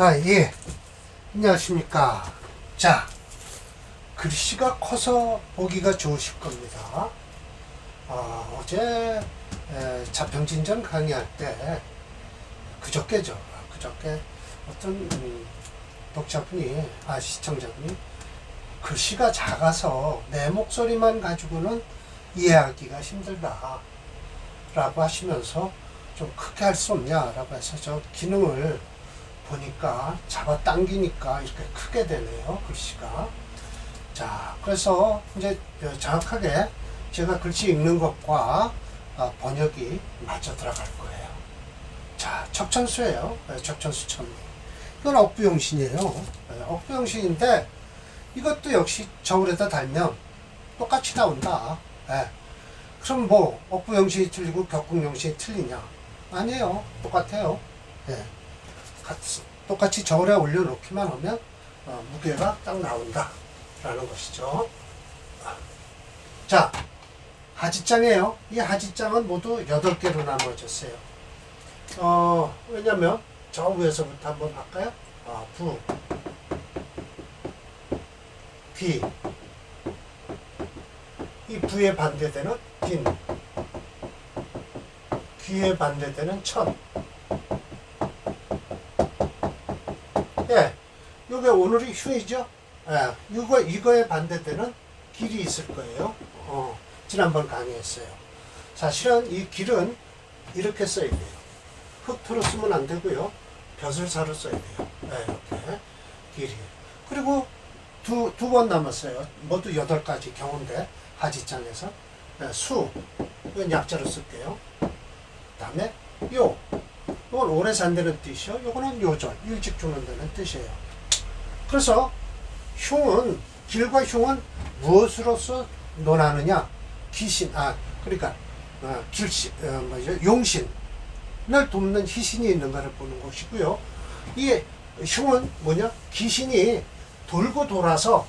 아, 예. 안녕하십니까. 자, 글씨가 커서 보기가 좋으실 겁니다. 아, 어제 에, 자평진전 강의할 때 그저께죠. 아, 그저께 어떤 음, 독자분이, 아, 시청자분이 글씨가 작아서 내 목소리만 가지고는 이해하기가 힘들다. 라고 하시면서 좀 크게 할 수 없냐라고 해서 저 기능을 보니까 잡아 당기니까 이렇게 크게 되네요 글씨가. 자 그래서 이제 정확하게 제가 글씨 읽는 것과 아, 번역이 맞아 들어갈 거예요. 자 척천수예요. 네, 척천수 천리. 이건 억부용신이에요. 네, 억부용신인데 이것도 역시 저울에다 달면 똑같이 나온다. 네. 그럼 뭐 억부용신이 틀리고 격국용신이 틀리냐? 아니에요. 똑같아요. 예. 같- 똑같이 저울에 올려놓기만 하면 어, 무게가 딱 나온다 라는 것이죠. 자 하지장이에요. 이 하지장은 모두 8개로 나누어졌어요. 어, 왜냐면 저 위에서부터 한번 할까요? 아, 부 귀, 이 부에 반대되는 빈, 귀에 반대되는 천. 예, 요게 오늘이 휴이죠? 예, 이거, 이거에 반대되는 길이 있을 거예요. 어, 지난번 강의했어요. 사실은 이 길은 이렇게 써야 돼요. 흑토로 쓰면 안 되고요. 벼슬사로 써야 돼요. 예, 이렇게. 길이. 그리고 두, 두 번 남았어요. 모두 여덟 가지 경운대 하지장에서. 예, 수. 이건 약자로 쓸게요. 그 다음에 요. 이건 오래 산다는 뜻이요. 요거는 요절, 일찍 죽는다는 뜻이에요. 그래서 흉은 길과 흉은 무엇으로서 논하느냐? 귀신, 아 그러니까 어, 길신, 어, 뭐죠? 용신을 돕는 희신이 있는가를 보는 것이고요. 이 흉은 뭐냐? 귀신이 돌고 돌아서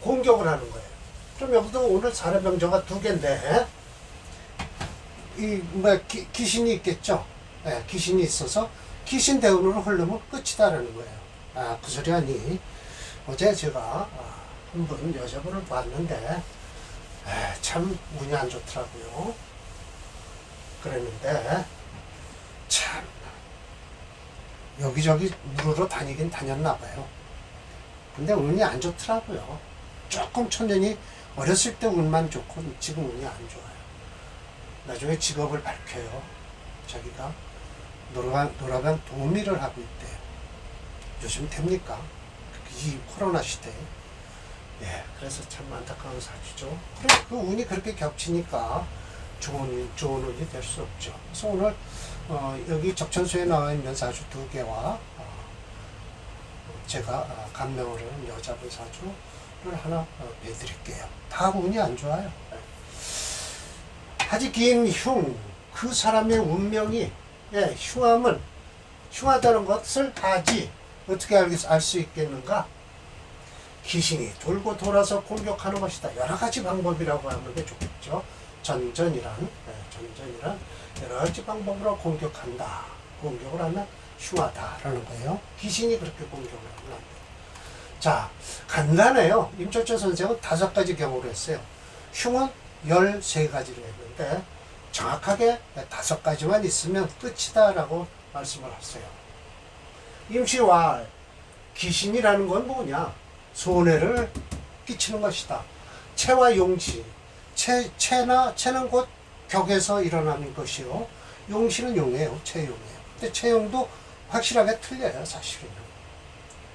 공격을 하는 거예요. 그럼 여기도 오늘 사례명저가 두 개인데 이뭐 귀신이 있겠죠. 예, 귀신이 있어서 귀신 대운으로 흐르면 끝이다라는 거예요. 아, 그 소리 아니. 어제 제가 아, 한분 여자분을 봤는데 에, 참 운이 안 좋더라고요. 그랬는데 참 여기저기 물으러 다니긴 다녔나 봐요. 근데 운이 안 좋더라고요. 조금 천년이 어렸을 때 운만 좋고 지금 운이 안 좋아요. 나중에 직업을 밝혀요. 자기가 노라방 도우미를 하고 있대요. 요즘 됩니까? 이 코로나 시대에. 예, 그래서 참 안타까운 사주죠. 그래, 그 운이 그렇게 겹치니까 좋은, 운- 좋은 운이 될 수 없죠. 그래서 오늘, 어, 여기 적천수에 나와 있는 사주 두 개와, 어, 제가 어, 감명을 하는 여자분 사주를 하나 어, 배드릴게요. 다 운이 안 좋아요. 예. 하지 긴 흉, 그 사람의 운명이, 예, 흉함은, 흉하다는 것을 하지, 어떻게 알 수 있겠는가? 귀신이 돌고 돌아서 공격하는 것이다. 여러 가지 방법이라고 하는 게 좋겠죠. 전전이란, 예, 전전이란 여러 가지 방법으로 공격한다. 공격을 하면 흉하다라는 거예요. 귀신이 그렇게 공격을 하면 안 돼요. 자, 간단해요. 임철철 선생은 다섯 가지 경우를 했어요. 흉은 13가지를 했는데 정확하게 다섯 가지만 있으면 끝이다라고 말씀을 하세요. 임시왈 귀신이라는 건 뭐냐? 손해를 끼치는 것이다. 체와 용시. 체, 체나, 체는 곧 격에서 일어나는 것이요. 용시는 용이에요. 체용이에요. 근데 체용도 확실하게 틀려요. 사실은.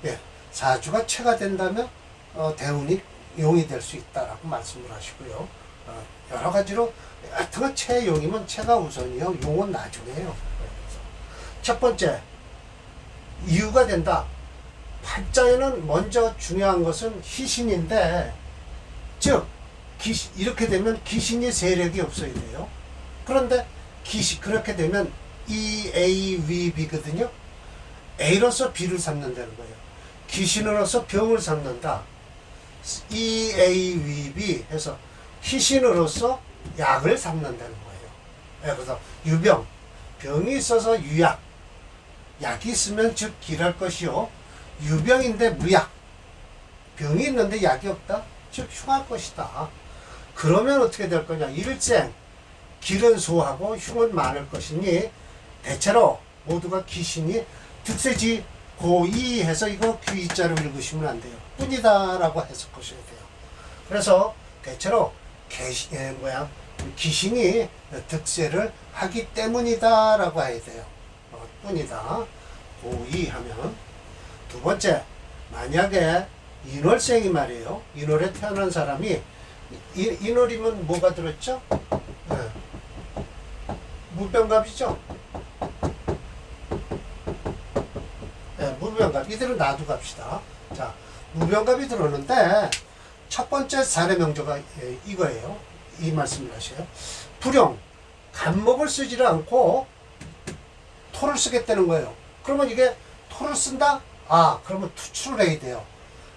예. 사주가 체가 된다면, 어, 대운이 용이 될 수 있다라고 말씀을 하시고요. 어, 여러 가지로, 하여튼 체용이면 체가 우선이요. 용은 나중에요. 첫 번째, 이유가 된다. 팔자에는 먼저 중요한 것은 희신인데, 즉, 귀신, 이렇게 되면 귀신이 세력이 없어야 돼요. 그런데 귀신, 그렇게 되면 E, A, V, B거든요. A로서 B를 삼는다는 거예요. 귀신으로서 병을 삼는다. E, A, V, B 해서 희신으로서 약을 삼는다는 거예요. 예, 그래서 유병, 병이 있어서 유약, 약이 있으면 즉 길할 것이요. 유병인데 무약. 병이 있는데 약이 없다. 즉 흉할 것이다. 그러면 어떻게 될 거냐? 일생 길은 소하고 흉은 많을 것이니 대체로 모두가 귀신이 득세지 고이해서 이거 귀자로 읽으시면 안 돼요. 뿐이다 라고 해석하셔야 돼요. 그래서 대체로 개시, 에, 뭐야? 귀신이 득세를 하기 때문이다 라고 해야 돼요. 어, 뿐이다. 고이하면 두 번째 만약에 인월생이 말이에요. 인월에 태어난 사람이 이- 인월이면 뭐가 들었죠? 네. 무병갑이죠? 네, 무병갑. 이대로 놔두 갑시다. 자 무병갑이 들었는데 첫 번째 사례 명조가 예, 이거예요. 이 말씀을 하셔요. 불용. 간목을 쓰지를 않고 토를 쓰겠다는 거예요. 그러면 이게 토를 쓴다? 아 그러면 투출을 해야 돼요.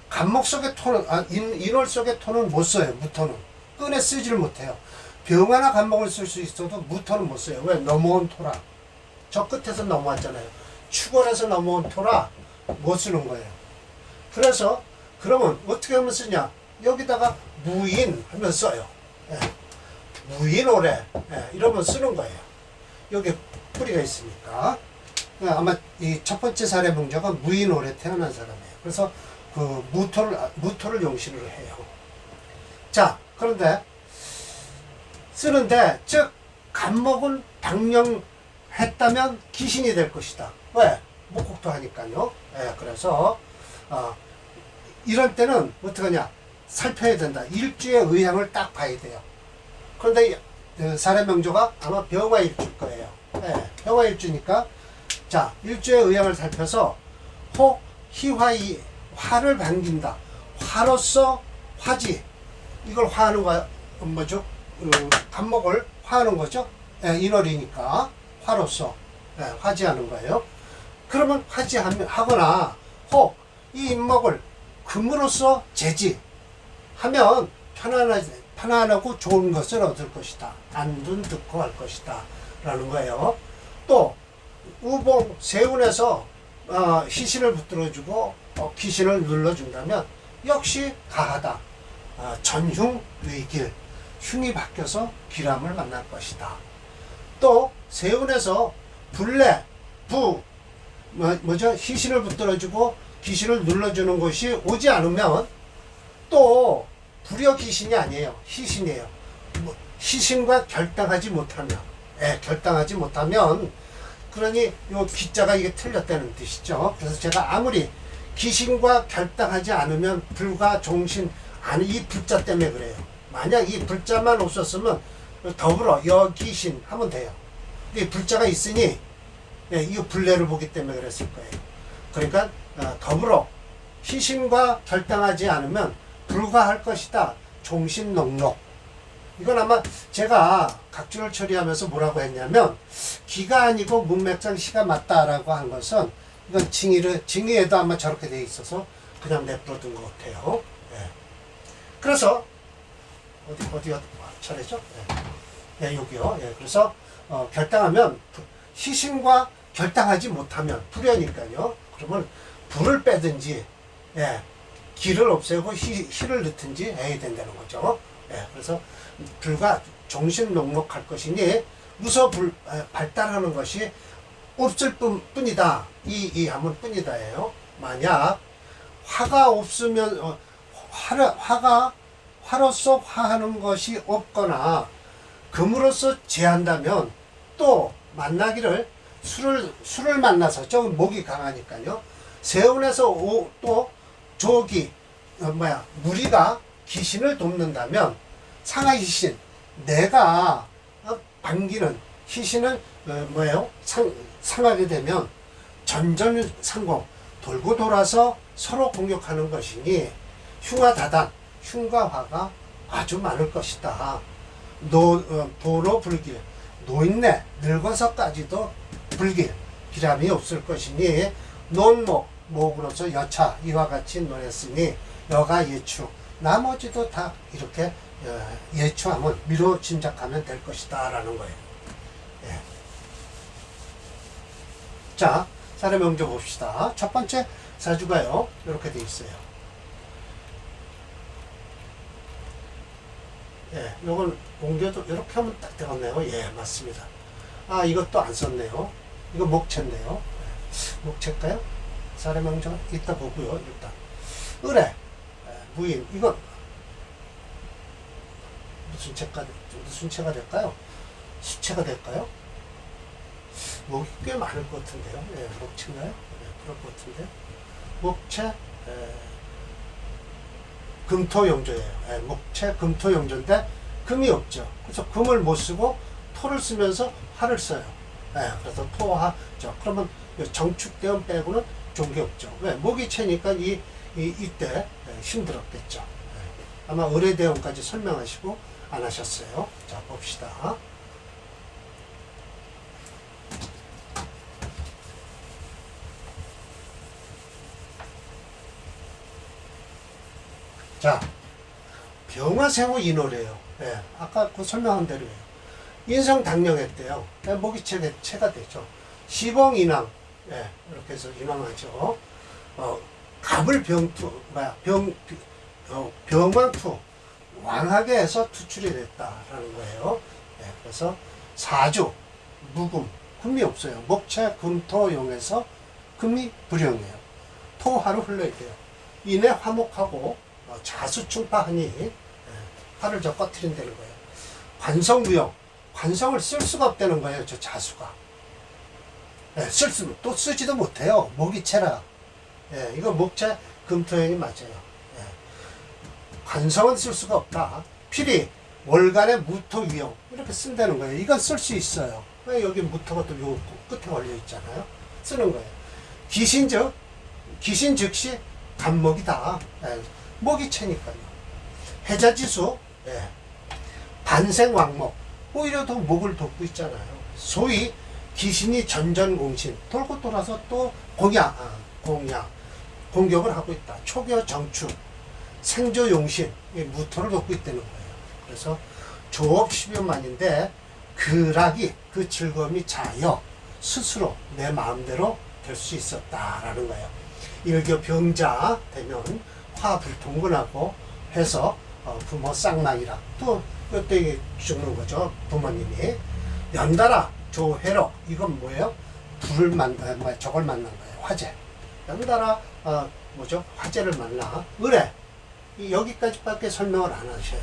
간목 속의 토는 아, 인, 인월 속의 토는 못 써요 무토는. 끈에 쓰지를 못해요. 병 하나 간목을 쓸 수 있어도 무토는 못 써요. 왜? 넘어온 토라. 저 끝에서 넘어왔잖아요. 축월에서 넘어온 토라 못 쓰는 거예요. 그래서 그러면 어떻게 하면 쓰냐? 여기다가 무인 하면 써요. 예. 무인 오래 예, 이러면 쓰는 거예요. 여기 뿌리가 있으니까. 예, 아마 이 첫 번째 사례 문제가 무인오래 태어난 사람이에요. 그래서 그 무토를 아, 무토를 용신으로 해요. 자 그런데 쓰는데 즉 간목은 당령했다면 귀신이 될 것이다. 왜? 목국도 하니까요. 예, 그래서 어, 이런 때는 어떡하냐? 살펴야 된다. 일주의 의향을 딱 봐야 돼요. 그런데 이- 어, 사례 명조가 아마 병화일주일 거예요 예, 병화일주니까. 자 일주의 의향을 살펴서 혹 희화이 화를 반긴다. 화로서 화지. 이걸 화하는 거 뭐죠? 어, 간목을 화하는 거죠? 예, 인월이니까. 화로서. 예, 화지하는 거예요. 그러면 화지하거나 혹 이 인목을 금으로써 제지. 하면 편안하, 편안하고 좋은 것을 얻을 것이다. 안둔 듣고 할 것이다. 라는 거예요. 또, 우봉, 세운에서 어, 희신을 붙들어주고 어, 귀신을 눌러준다면 역시 가하다. 어, 전흉, 의길, 흉이 바뀌어서 기람을 만날 것이다. 또, 세운에서 불래, 부, 뭐, 뭐죠? 희신을 붙들어주고 귀신을 눌러주는 것이 오지 않으면 또 불여 귀신이 아니에요. 희신이에요. 뭐, 희신과 결당하지 못하면, 예, 결당하지 못하면, 그러니 요 기자가 이게 틀렸다는 뜻이죠. 그래서 제가 아무리 귀신과 결당하지 않으면 불과 종신, 아니, 이 불자 때문에 그래요. 만약 이 불자만 없었으면 더불어 여귀신 하면 돼요. 이 불자가 있으니, 예, 이거 불례를 보기 때문에 그랬을 거예요. 그러니까 어, 더불어 희신과 결당하지 않으면 불가할 것이다. 종신 농록. 이건 아마 제가 각주를 처리하면서 뭐라고 했냐면 기가 아니고 문맥상 시가 맞다라고 한 것은 이건 징의를 징의에도 아마 저렇게 돼 있어서 그냥 내버려둔 것 같아요. 예. 그래서 어디 어디 어디 차례죠? 예. 예, 여기요. 예, 그래서 어, 결당하면 부- 희신과 결당하지 못하면 불효니까요. 그러면 불을 빼든지 예, 기를 없애고 희, 희를 넣든지 해야 된다는 거죠. 예, 그래서 불과 정신 녹록할 것이니 무서 불 에, 발달하는 것이 없을 뿐, 뿐이다. 이, 이 하면 뿐이다예요. 만약 화가 없으면 어, 화를, 화가 화로서 화하는 것이 없거나 금으로서 제한다면 또 만나기를 술을 술을 만나서 좀 목이 강하니까요. 세운에서 오, 또 조기 어, 뭐야 무리가 귀신을 돕는다면 상하 희신 내가 어, 반기는 희신을 어, 뭐예요 상, 상하게 되면 전전상공 돌고 돌아서 서로 공격하는 것이니 흉화 다단 흉과 화가 아주 많을 것이다. 노, 어, 도로 불길 노인네 늙어서까지도 불길 기람이 없을 것이니 논목 목으로서 여차 이와 같이 논했으니 여가 예추 나머지도 다 이렇게 어, 예추하면 미로 짐작하면 될 것이다 라는 거예요 예. 자 사례 명조 봅시다. 첫 번째 사주가요. 이렇게 돼 있어요. 예, 요걸 옮겨도 이렇게 하면 딱 되겠네요. 예, 맞습니다. 아, 이것도 안 썼네요. 이거 목채인데요. 예, 목채일까요? 사례 명조 이따 보고요. 일단 의뢰, 예, 무인 이건 무슨 채가 될까요? 수채가 될까요? 목이 꽤 많을 것 같은데요. 예, 목채인가요? 예, 그럴 것 같은데. 목채, 예, 금토용조예요. 예, 목채, 금토용조인데 금이 없죠. 그래서 금을 못 쓰고 토를 쓰면서 화를 써요. 예, 그래서 토화 죠. 그러면 이 정축대원 빼고는 게 없죠. 왜? 목이 채니까 이, 이 이때 예, 힘들었겠죠. 예, 아마 의뢰대원까지 설명하시고 안 하셨어요. 자, 봅시다. 자, 병화생호 인호래요. 예, 아까 그 설명한 대로예요. 인성 당령했대요. 예, 목이 채가, 채가 되죠. 시봉 인왕, 예, 이렇게 해서 인왕하죠. 어, 갑을 병투, 뭐야, 병, 어, 병왕투, 왕하게 해서 투출이 됐다라는 거예요. 예, 그래서 사주, 무금, 금이 없어요. 목채, 금토 용에서 금이 불용이에요. 토하로 흘러야 돼요. 인해 화목하고 어, 자수충파하니 예, 화를 저 꺼트린다는 거예요. 관성무용, 관성을 쓸 수가 없다는 거예요. 저 자수가. 예, 쓸 수, 또 쓰지도 못해요. 목이 채라. 예, 이거 목채 금토형이 맞아요. 예. 관성은 쓸 수가 없다. 필히 월간의 무토 위용 이렇게 쓴다는 거예요. 이건 쓸 수 있어요. 왜 여기 무토가 또 요 끝에 걸려 있잖아요. 쓰는 거예요. 귀신즉 귀신 즉시 간목이다. 예, 목이 채니까요. 해자지수 예. 반생왕목 오히려 더 목을 돋고 있잖아요. 소위 귀신이 전전공신 돌고 돌아서 또 공약 아, 공약 공격을 하고 있다. 초교 정축 생조용신 이 무토를 돋고 있다는 거예요. 그래서 조업 10여만인데 그락이 그 즐거움이 자여 스스로 내 마음대로 될 수 있었다라는 거예요. 일교 병자 되면 화불통근하고 해서 어, 부모 쌍망이라 또 그때 죽는 거죠 부모님이 연달아 조회로 이건 뭐예요? 불을 만나 뭐 저걸 만난 거예요 화재 연달아 어, 뭐죠 화재를 만나 의뢰 이 여기까지밖에 설명을 안 하셔요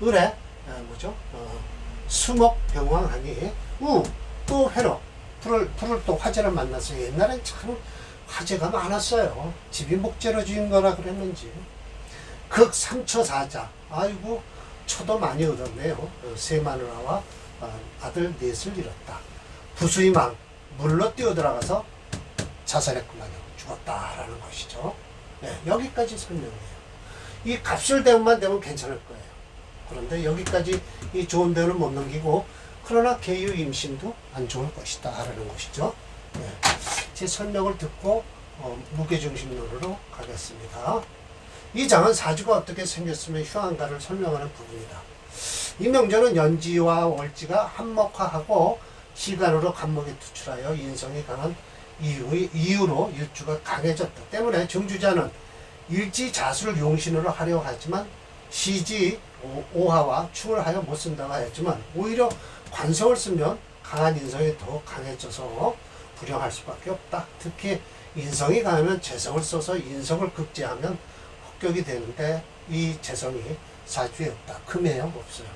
의뢰 어, 뭐죠 어, 수목 병왕하니 우또 회로 불을 불을 또 화재를 만났어요 옛날엔 참 화재가 많았어요. 집이 목재로 지은 거라 그랬는지. 극 삼처사자. 아이고, 초도 많이 얻었네요. 어, 세 마누라와 어, 아들 넷을 잃었다. 부수이망, 물로 뛰어들어가서 자살했구만요. 죽었다라는 것이죠. 네, 여기까지 설명해요. 이 값을 대우만 되면 괜찮을 거예요. 그런데 여기까지 이 좋은 배우를 못 넘기고, 그러나 개유 임신도 안 좋을 것이다. 라는 것이죠. 네. 제 설명을 듣고 어, 무게중심론으로 가겠습니다. 이 장은 사주가 어떻게 생겼으면 휴한가를 설명하는 부분이다. 이 명절은 연지와 월지가 한목화하고 시간으로 간목에 투출하여 인성이 강한 이유, 이유로 일주가 강해졌다. 때문에 정주자는 일지 자수를 용신으로 하려고 하지만 시지 오- 오하와 충을 하여 못 쓴다고 하였지만 오히려 관성을 쓰면 강한 인성이 더욱 강해져서 불용할 수밖에 없다. 특히 인성이 강하면 재성을 써서 인성을 극제하면 합격이 되는데 이 재성이 사주에 없다. 금에요 없어요.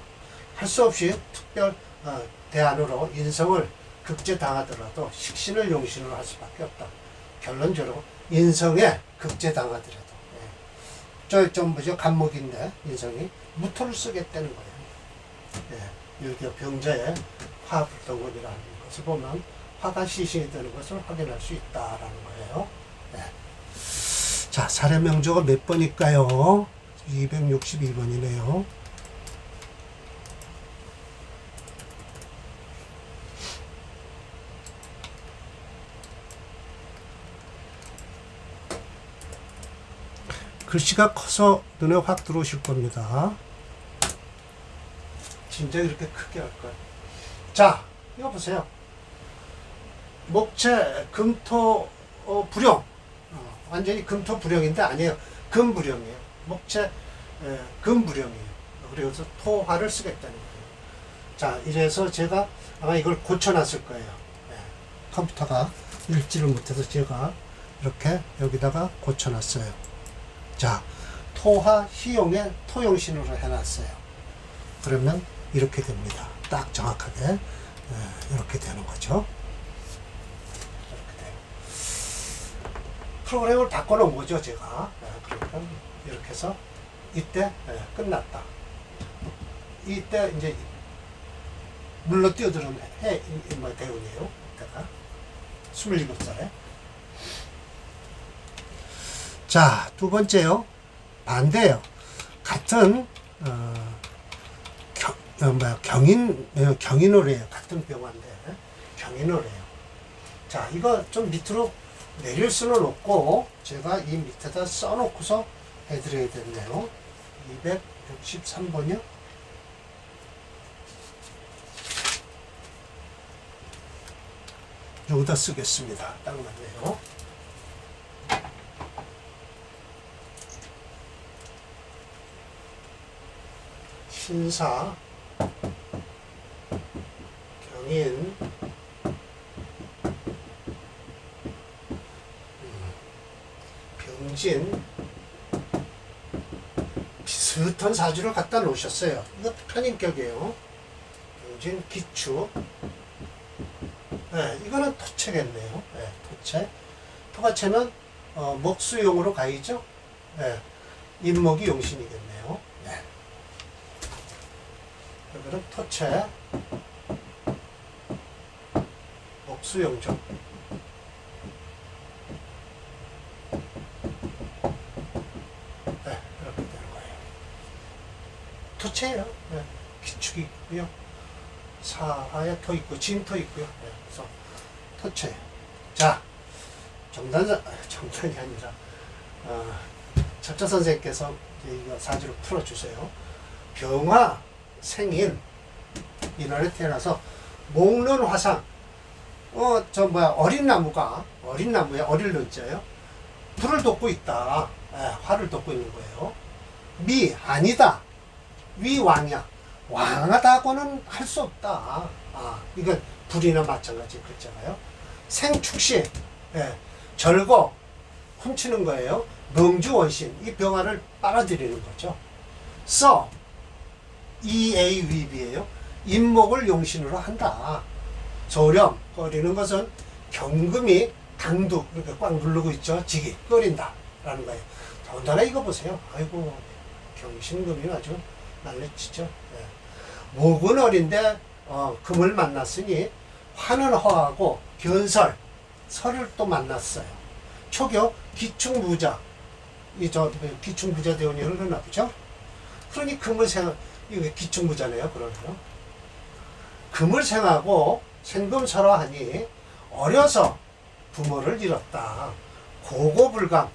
할 수 없이 특별 어, 대안으로 인성을 극제 당하더라도 식신을 용신으로 할 수밖에 없다. 결론적으로 인성에 극제 당하더라도 예. 뭐죠 간목인데 인성이 무토를 쓰겠다는 거예요. 예. 일교 병자의 화불동원이라는 것을 보면 화가 시신이 되는 것을 확인할 수 있다라는 거예요. 네. 자, 사례 명조가 몇 번일까요? 262번이네요. 글씨가 커서 눈에 확 들어오실 겁니다. 진짜 이렇게 크게 할 거예요. 자, 이거 보세요. 목체 금토 어, 불용 어, 완전히 금토 불용인데 아니에요 금불용이에요 목체 에, 금불용이에요 그래서 토화를 쓰겠다는 거예요 자 이래서 제가 아마 이걸 고쳐놨을 거예요 예. 컴퓨터가 읽지를 못해서 제가 이렇게 여기다가 고쳐놨어요 자 토화 희용의 토용신으로 해놨어요 그러면 이렇게 됩니다 딱 정확하게 예, 이렇게 되는 거죠 이렇게 돼요. 프로그램을 바꿔놓은 거죠, 제가. 예, 그러니까 이렇게 해서 이때 예, 끝났다. 이때 이제 물로 뛰어드는 해, 뭐 대운이에요. 이때가 27살에. 자, 두 번째요. 반대요. 같은 어, 경, 어, 뭐야, 경인 어, 경인호래요. 같은 병화인데 경인호래요. 자, 이거 좀 밑으로 내릴 수는 없고, 제가 이 밑에다 써놓고서 해드려야 되네요. 263번이요? 여기다 쓰겠습니다. 딱 맞네요. 신사, 경인, 병진 비슷한 사주를 갖다 놓으셨어요. 이거 편인격이에요. 병진 기축. 네, 이거는 토체겠네요. 네, 토체. 토가체는 어, 목수용으로 가이죠. 네, 인목이 용신이겠네요. 네. 토체, 목수용조. 네, 이렇게 되는 거예요. 토체예요. 네, 기축이 있고요. 사하에 터 있고 진터 있고요. 네, 그래서 토체. 자, 정단자 정단이 아니라 어, 철자 선생님께서 이거 사주를 풀어주세요. 병화 생 인 이날에 태어나서 목련 화상. 어, 저 뭐야 어린 나무가 어린 나무에 어릴 런자요. 불을 돋고 있다. 예, 화를 돋고 있는 거예요. 미 아니다. 위 왕이야. 왕하다고는 할 수 없다. 아, 이건 불이나 마찬가지 그랬잖아요. 생축시, 예, 절거, 훔치는 거예요. 명주 원신, 이 병화를 빨아들이는 거죠. 써, EAWB예요. 인목을 용신으로 한다. 소령, 끓이는 것은 경금이 당두, 이렇게 꽉 누르고 있죠. 지기, 끓인다. 라는 거예요. 더군다나 이거 보세요. 아이고, 경신금이 아주 난리치죠. 예. 목은 어린데 어, 금을 만났으니 화는 허하고 견설 설을 또 만났어요. 초교 기충부자 이저 기충부자 대운이 흐르나 보죠. 그러니 금을 생 이게 기충부자네요. 그러면 금을 생하고 생금설화하니 어려서 부모를 잃었다. 고고불감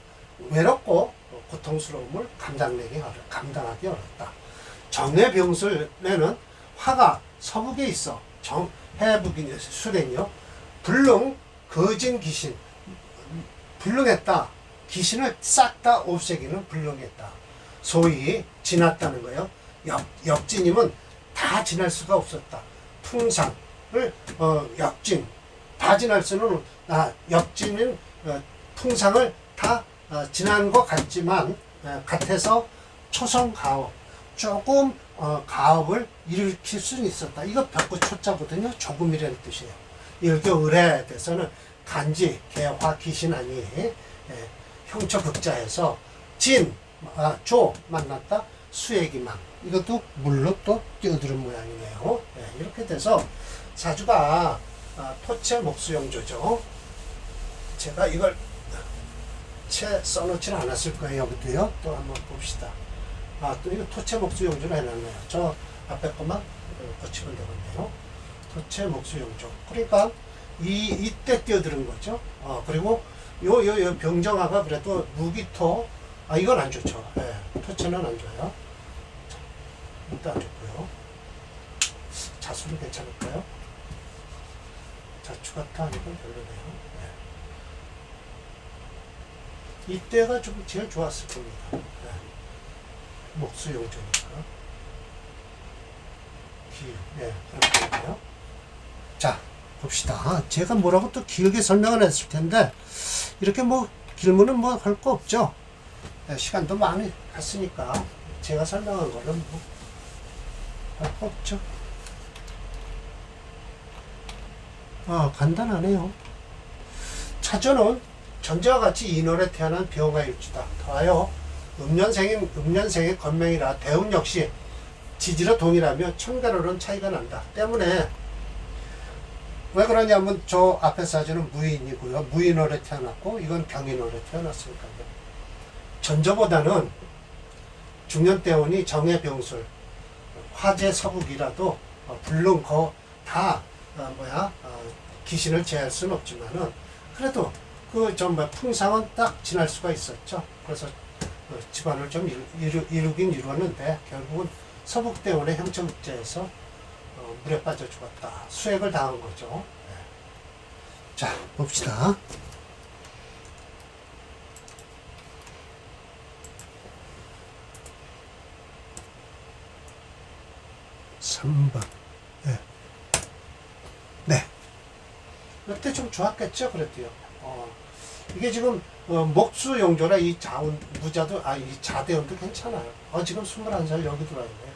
외롭고 고통스러움을 감당하기 어렵다. 정해병술에는 화가 서북에 있어 정 해북이 수랭이요. 불능 거진 귀신 불능했다. 귀신을 싹 다 없애기는 불능했다. 소위 지났다는 거예요. 역, 역진이면 다 지날 수가 없었다 풍상을 어, 역진 다 지날 수는 아, 역진은 어, 풍상을 다 어, 지난 것 같지만 어, 같아서 초성 가업 조금 어, 가업을 일으킬 수는 있었다. 이거 벽구 초자거든요. 조금이라는 뜻이에요. 이렇게 을에 대해서는 간지, 개화, 귀신 아니 예, 형처 극자에서 진, 아, 조 만났다. 수액이망 이것도 물로 또 뛰어드는 모양이네요. 예, 이렇게 돼서 사주가 아, 토체 목수용조죠. 제가 이걸 채 써놓지는 않았을 거예요. 여기도요. 또 한번 봅시다. 아, 또 이거 토체 목수 용조로 해놨네요. 저 앞에 것만 거치면 되겠네요. 토체 목수 용조. 그러니까 이 이때 뛰어드는 거죠. 어, 그리고 요 요 요 병정화가 그래도 무기토. 아 이건 안 좋죠. 예, 토체는 안 좋아요. 안 좋고요. 자수는 괜찮을까요? 자축같아 아니건 별로네요. 네. 이때가 좀 제일 좋았을 겁니다. 네. 목수용조니까. 기, 네, 그렇게 있네요. 자, 봅시다. 제가 뭐라고 또 길게 설명을 했을 텐데, 이렇게 뭐, 길문은 뭐 할 거 없죠. 네, 시간도 많이 갔으니까, 제가 설명한 거는 뭐, 할거 없죠. 아, 간단하네요. 차전은 전제와 같이 인월에 태어난 병화 일주다. 더하여 음년생인 음년생의 건명이라 대운 역시 지지로 동일하며 천간으로는 차이가 난다. 때문에 왜 그러냐면 저 앞에 사진은 무인이고요. 무인월에 태어났고 이건 병인월에 태어났으니까요. 전저보다는 중년 대운이 정해병술, 화재 서북이라도 어, 물론 거다 어, 뭐야 어, 귀신을 제할 수는 없지만은 그래도 그좀뭐 풍상은 딱 지날 수가 있었죠. 그래서 어, 집안을 좀 이루, 이루, 이루긴 이루었는데 결국은 서북 대원의 형체국제에서 어, 물에 빠져 죽었다. 수액을 당한 거죠. 네. 자 봅시다. 삼번 네. 네. 이때 좀 좋았겠죠, 그랬대요. 어, 이게 지금 어, 목수 용조라 이 자운 무자도 아 이 자대원도 괜찮아요. 어 지금 21살 여기 들어와 있네요.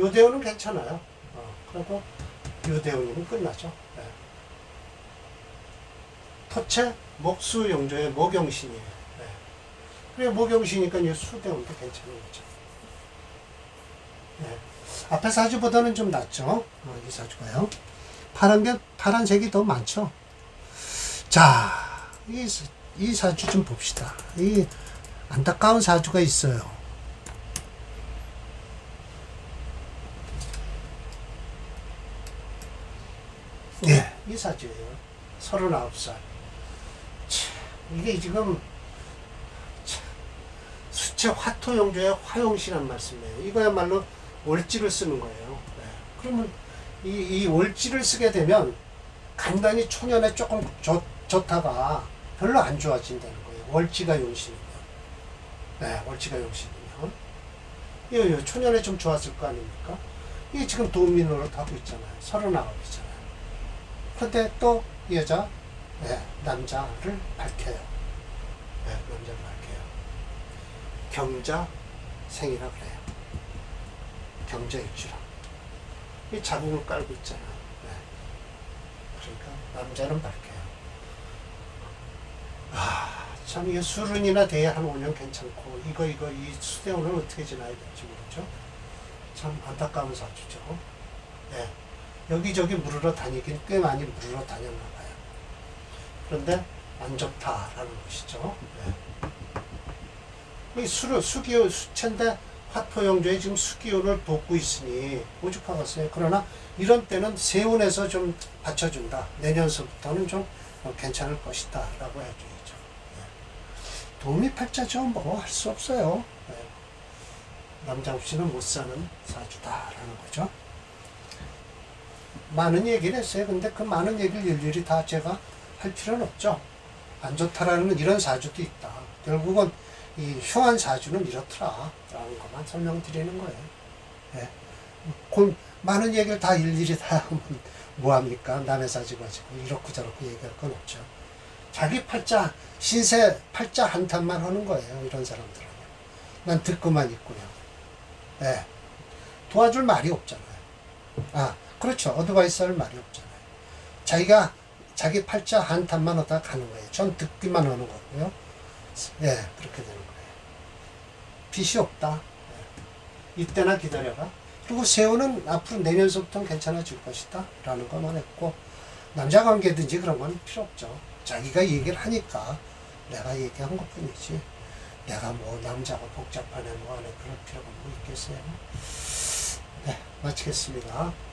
요 대원은 괜찮아요. 어, 그리고 요 대원이면 끝나죠. 네. 토체 목수 용조의 모경신이에요. 네. 그래 모경신이니까 이 수대원도 괜찮은 거죠. 네. 앞에 사주보다는 좀 낫죠. 어, 이 사주가요. 파란 게 파란색이 더 많죠. 자, 이, 사- 이 사주 좀 봅시다. 이 안타까운 사주가 있어요. 예, 이 사주예요. 39살. 이게 지금 참, 수채 화토용조의 화용시란 말씀이에요. 이거야말로 월지를 쓰는 거예요. 네. 그러면 이, 이 월지를 쓰게 되면 간단히 초년에 조금 좋, 좋다가 별로 안 좋아진다는 거예요. 월지가 용신이면. 네, 월지가 용신이면. 이, 이 초년에 좀 좋았을 거 아닙니까? 이게 지금 도민으로 하고 있잖아요. 서른아홉이잖아요. 근데 또이 여자, 네, 남자를 밝혀요. 네, 남자를 밝혀요. 경자 생이라 그래요. 경자 일주라. 이 자궁을 깔고 있잖아. 네. 그러니까 남자는 밝혀요. 아, 참 이게 수른이나 대야 한 5년 괜찮고 이거 이거 이 수대원은 어떻게 지나야 될지 모르죠. 참 안타까운 사주죠. 네. 여기저기 물으러 다니긴 꽤 많이 물으러 다녔나 봐요. 그런데 안 좋다라는 것이죠. 네. 이 수로 수기호 수체인데 화토영조에 지금 수기호를 돕고 있으니 오죽하겠어요. 그러나 이런 때는 세운에서 좀 받쳐준다. 내년서부터는 좀 어, 괜찮을 것이다. 라고 해줘야죠. 네. 도움이 팔자죠. 뭐 할 수 없어요. 네. 남자 없이는 못 사는 사주다라는 거죠. 많은 얘기를 했어요. 근데 그 많은 얘기를 일일이 다 제가 할 필요는 없죠. 안 좋다라는 이런 사주도 있다. 결국은 이 흉한 사주는 이렇더라. 라는 것만 설명드리는 거예요. 예. 그 많은 얘기를 다 일일이 다 하면 뭐합니까? 남의 사주 가지고 이렇고 저렇고 얘기할 건 없죠. 자기 팔자, 신세 팔자 한탄만 하는 거예요. 이런 사람들은. 난 듣고만 있고요. 예. 도와줄 말이 없잖아요. 아, 그렇죠. 어드바이스 할 말이 없잖아요. 자기가 자기 팔자 한탄만 하다 가는 거예요. 전 듣기만 하는 거고요. 예, 그렇게 되는 거예요. 빛이 없다. 예. 이때나 기다려라. 그리고 세우는 앞으로 내년서부터는 괜찮아질 것이다. 라는 것만 했고, 남자 관계든지 그런 건 필요 없죠. 자기가 얘기를 하니까 내가 얘기한 것 뿐이지. 내가 뭐 남자가 복잡하네 뭐 안에 그럴 필요가 뭐 있겠어요. 네, 마치겠습니다.